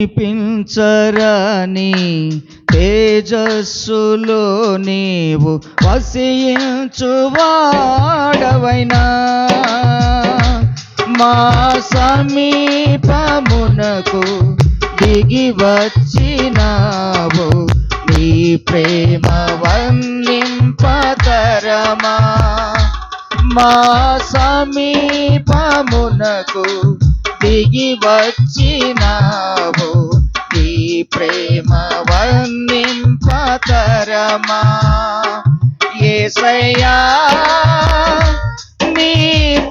పించరని తేజస్సులో నీవు వసించువాడవైనా మా సమీపమునకు దిగి వచ్చినావు. నీ ప్రేమ వందింపతరమా మా సమీపమునకు దిగి వచ్చినావు. నీ ప్రేమ వందింపతరమా ఏసయ్యా నీ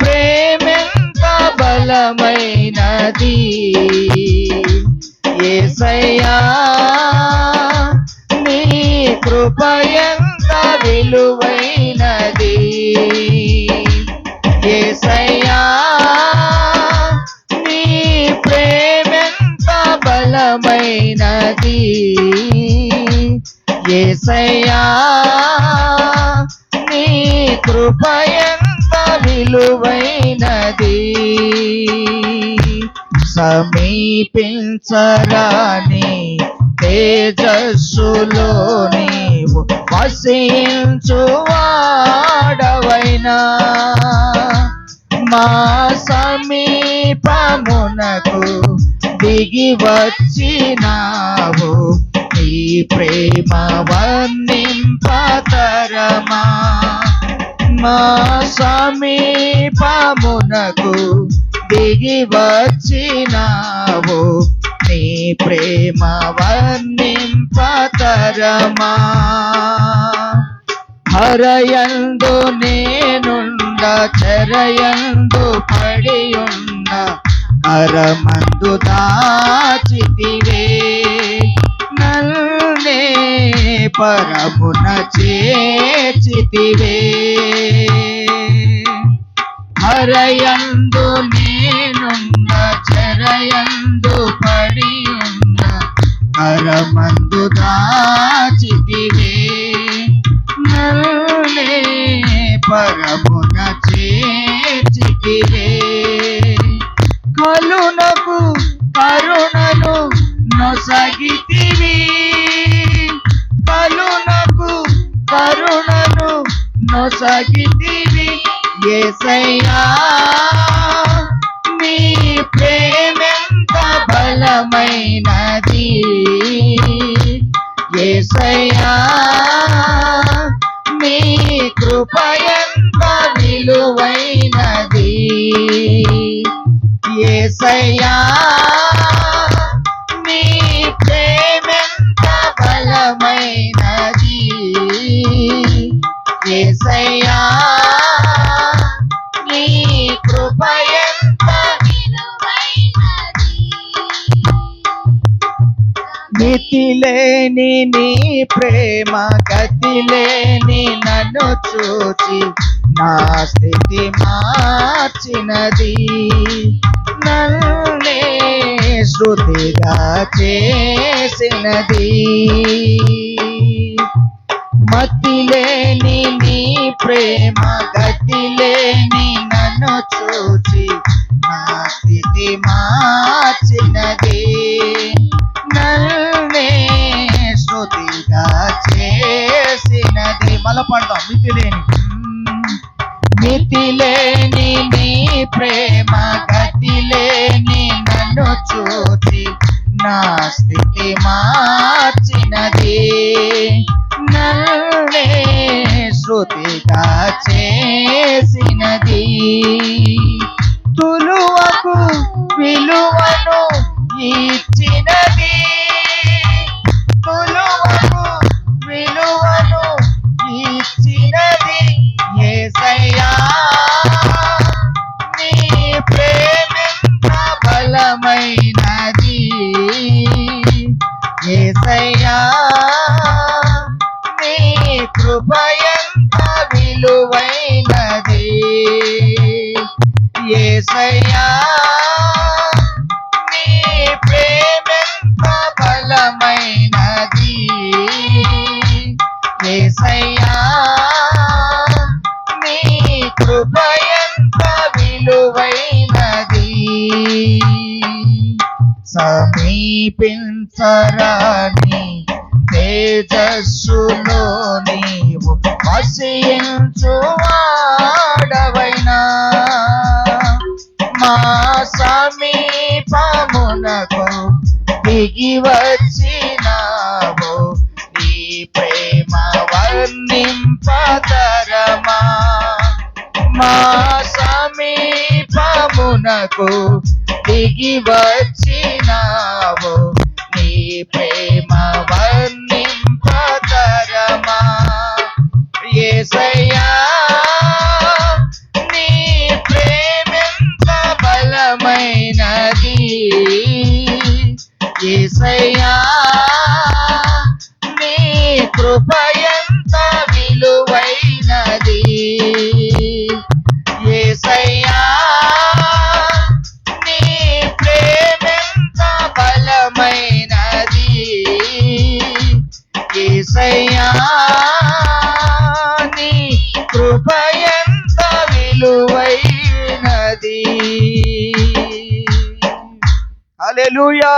ప్రేమెంత బలమైనది? ఏసయ్యా నీ కృప ఎంత బలమైనది ఏసయ్యా నీ కృపయంత విలువైనది. సమీపించరాని తేజస్సులో నీవు వసించువాడవైనా మా తిరిగి వచ్చినావు. నీ ప్రేమ వర్ణింపతరమా? మా సమీపమునకు దిగి వచ్చినావు. నీ ప్రేమ వర్ణింపతరమా? హరయందు నేనుండ చరయందు పడి ఉన్న కరమందు దాచితివే నల్నే పరమున చేచితివే హరయందు నేనున్న చెరయందు పడి ఉన్న కరమందు దాచితివే నల్నే నొసగితివి ఏసయ్యా. లేని నీ ప్రేమ గతి లేని నన్ను చూచి నా స్థితి మార్చినది. నన్నే శృతిగా చేసినది. మతి లేని నీ ప్రేమ గతి లేని నన్ను చూచి నా స్థితి మార్చినది. పాడదాం మళ్ళా పడదాం మితిలేని. మితిలేని నీ ప్రేమ గతిలేని నన్ను చూచి నా స్థితి మార్చినది. నన్నే శృతిగా చేసినది. తులువకు విలువను ఇచ్చినది. సమీపించరాని తేజస్సులో నీవు వసించువాడవైనా సమీపమునకు దిగి వచ్చినావు. నీ ప్రేమ వర్ణింపతరమా మా సమీపమునకు దిగి వచ్చినావు. నీ ప్రేమ యేసయ్యా నీ కృప విలువైనది. అలెలుయా